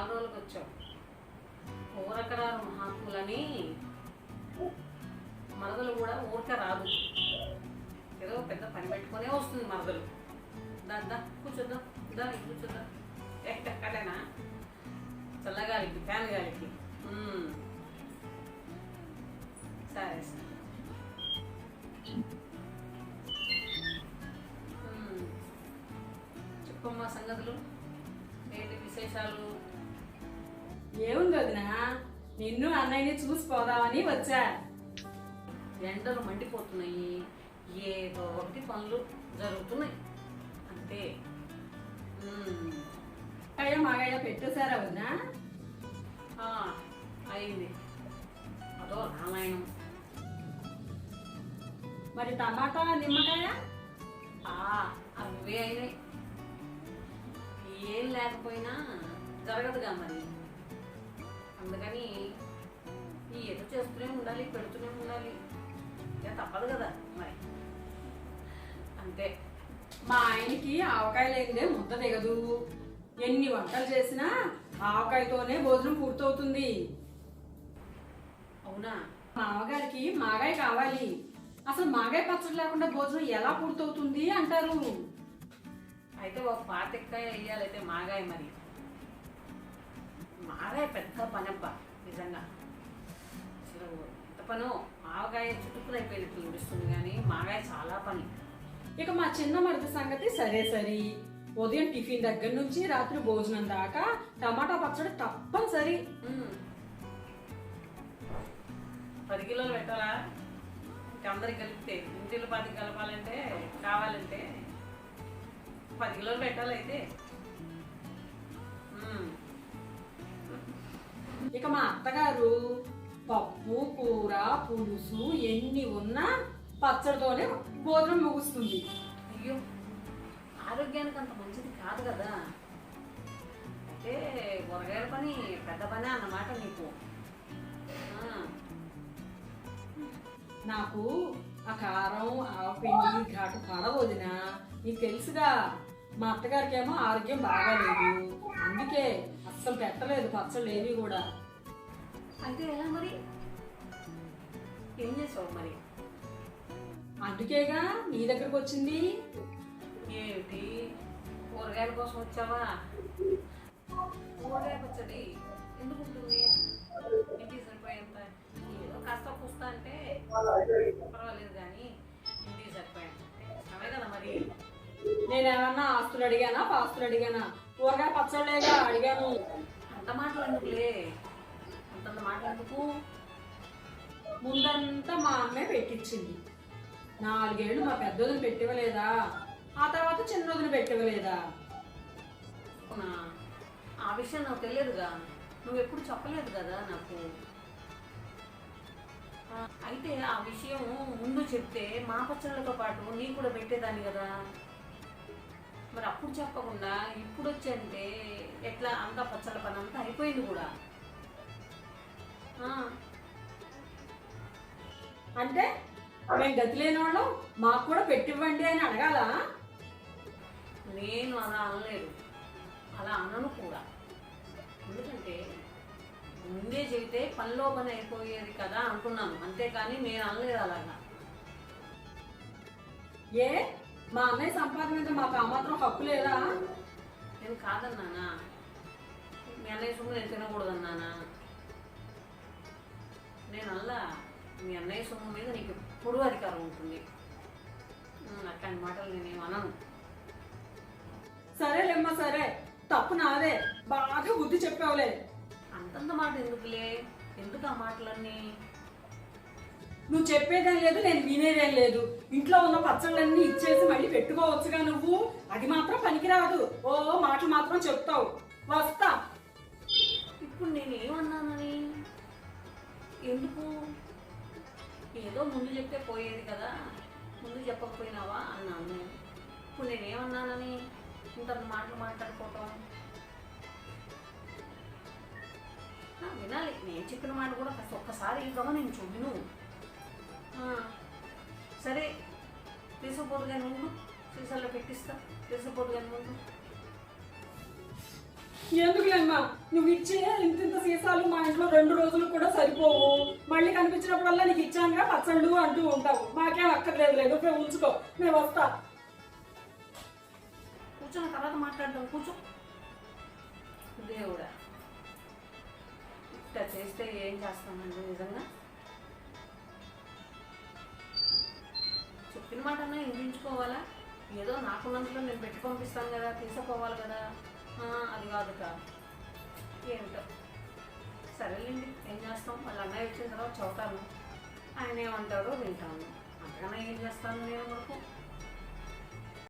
వచ్చావు ఊరకరారు మహాత్ములని మరదలు కూడా ఊరక రాదు. ఏదో పెద్ద పని పెట్టుకునే వస్తుంది మరదలు. దా కూర్చోద్దాం. దాని కూర్చోద్దాం. ఎక్కడేనా చల్లగాలికి ఫ్యాన్ గాలికి. సరే సరే. చెప్పమ్మా సంగతులు. ఏంటి విశేషాలు? ఏముంది వదినా నిన్ను అన్నయ్యని చూసి పోదామని వచ్చా. ఎండలు మండిపోతున్నాయి. ఏదో ఒకటి పనులు జరుగుతున్నాయి. అంతే. అయ్యా మాగయ్య పెట్టేశారా వదినా? ఆ, అయింది. అదో రామాయణం. మరి టమాటా నిమ్మకాయ? అవే అయినాయి. ఏం లేకపోయినా జరగదుగా మరి. అందుకని ఈ ఏదో చేస్తూనే ఉండాలి పెడుతూనే ఉండాలి. ఇక తప్పదు కదా మరి. అంతే. మా ఆయనకి ఆవకాయ లేనిదే ముద్ద దిగదు ఎన్ని వంటలు చేసినా ఆవకాయతోనే భోజనం పూర్తవుతుంది. అవునా? మామగారికి మాగాయ కావాలి. అసలు మాగాయ పచ్చడి లేకుండా భోజనం ఎలా పూర్తవుతుంది అంటారు? అయితే ఒక పాతికాయ వేయాలి అయితే మాగాయ మరి. మాగాయ పెద్ద పనబ్బ నిజంగా. అసలు ఎంత పనో మావగాయ చుట్టుకులు అయిపోయింది చూపిస్తుంది కానీ మాగాయ చాలా పని. ఇక మా చిన్న మరిది సంగతి సరే సరి. ఉదయం టిఫిన్ దగ్గర నుంచి రాత్రి భోజనం దాకా టమాటా పచ్చడి తప్పనిసరి. పది కిలోలు పెట్టాలా? అందరికి కలిపితే ఇంటిలో పది కలపాలంటే కావాలంటే పది కిలోలు పెట్టాలి అయితే. ఇక మా అత్తగారు పప్పు కూర పులుసు ఎన్ని ఉన్నా పచ్చడితోనే భోజనం ముగుస్తుంది. అయ్యో ఆరోగ్యానికి అంత మంచిది కాదు కదా. అంటే కూరగాయల పని పెద్ద పని అన్నమాట నీకు నాకు ఆ కారం ఆవపిండి ఘాటు పడవదిన నీకు తెలుసుగా మా అత్తగారికి ఏమో ఆరోగ్యం బాగాలేదు. అందుకే అస్సలు పెట్టలేదు పచ్చళ్ళు ఏవి కూడా. అయితే ఎలా మరి? ఏం చేసావు మరి? అందుకేగా నీ దగ్గరకు వచ్చింది? ఏమిటి? కూరగాయల కోసం వచ్చావా? కూరగాయ పచ్చడి ఎందుకు ఉంటుంది? ఇంటికి సరిపోయేంత ఏదో కాస్త కూస్తా అంటే పర్వాలేదు కానీ ఇంటికి సరిపోయేంత ఇష్టమే కదా మరి? నేనేమన్నా ఆస్తులు అడిగానా? పాస్తులు అడిగానా? కూరగాయ పచ్చళ్ళేగా అడిగాను. అంత మాటలు ఎందుకులే? అనమాట ఎందుకు ముందంతా మా అమ్మే పెట్టించింది నాలుగేళ్ళు మా పెద్దోదిని పెట్టివ్వలేదా? ఆ తర్వాత చిన్నోదిని పెట్టివ్వలేదా? ఆ విషయం నాకు తెలియదుగా. నువ్వు ఎప్పుడు చెప్పలేదు కదా నాకు. అయితే ఆ విషయం ముందు చెప్తే మా పచ్చళ్ళతో పాటు నీ కూడా పెట్టేదాన్ని కదా. మరి అప్పుడు చెప్పకుండా ఇప్పుడు వచ్చంటే ఎట్లా అంతా పచ్చళ్ళ పని అంతా అయిపోయింది కూడా. అంటే మేము గతి లేని వాళ్ళం మాకు కూడా పెట్టివ్వండి అని అడగాలా? నేను అలా అనలేదు. అలా అనను కూడా. ఎందుకంటే ముందే చెబితే పనిలో పని అయిపోయేది కదా అంటున్నాను అంతేకాని నేను అనలేదు అలాగా. ఏ? మా అన్నయ్య సంపాదన మీద మాకు ఆ మాత్రం హక్కు లేదా? నేను కాదన్నానా? మీ అన్నయ్య సొమ్ము నేను తినకూడదన్నానా? అలా మీ అన్నయ్య సొమ్ము మీద నీకు ఎప్పుడూ అధికారం ఉంటుంది. అట్లాంటి మాటలు నేనేం అనను. సరేలేమ్మా సరే. తప్పు నాదే. బాగా బుద్ధి చెప్పావులే. అంతంత మాట ఎందుకులే? ఎందుకు ఆ మాటలన్నీ? నువ్వు చెప్పేదేం లేదు నేను వినేదేం లేదు. ఇంట్లో ఉన్న పచ్చళ్ళన్నీ ఇచ్చేసి మళ్ళీ పెట్టుకోవచ్చుగా నువ్వు? అది మాత్రం పనికిరాదు. ఓ మాటలు మాత్రం చెప్తావు. వస్తా. ఇప్పుడు నేను ఏమన్నానని? ఎందుకు? ఏదో ముందు చెప్తే పోయేది కదా. ముందు చెప్పకపోయినావా? అన్నాను ఇప్పుడు నేనేమన్నానని ఇంత మాటలు మాట్లాడుకోవటం? వినాలి. నేను చెప్పిన మాట కూడా కాస్త ఒక్కసారి గమనించు విను సరే. తీసుకుపోదు కానీ ముందు సీసాల్లో పెట్టిస్తా. తీసుకుపోదు కానీ ముందు ఎందుకులేమ్మా? నువ్వు ఇచ్చే ఇంత ఇంత సీసాలు మా ఇంట్లో రెండు రోజులు కూడా సరిపోవు. మళ్ళీ కనిపించినప్పుడల్లా నీకు ఇచ్చానుగా పచ్చళ్ళు అంటూ ఉంటావు. మాకేం అక్కర్లేదులే నువ్వే ఉంచుకో. నేను వస్తా. కూర్చొని తర్వాత మాట్లాడదాం. కూర్చో. దేవుడా. ఇట్లా చేస్తే ఏం చేస్తామండి నిజంగా? చెప్పిన మాట అన్నా ఇంటించుకోవాలా ఏదో నాకున్నంతలో నేను పెట్టి పంపిస్తాను కదా తీసుకుపోవాలి కదా. అది కాదు కాదు ఏంటో. సరేలేండి ఏం చేస్తాం? వాళ్ళ అన్నయ్య వచ్చిన తర్వాత చదువుతాను. ఆయన ఏమంటాడో వింటాను. అంతకన్నా ఏం చేస్తాను నేను వరకు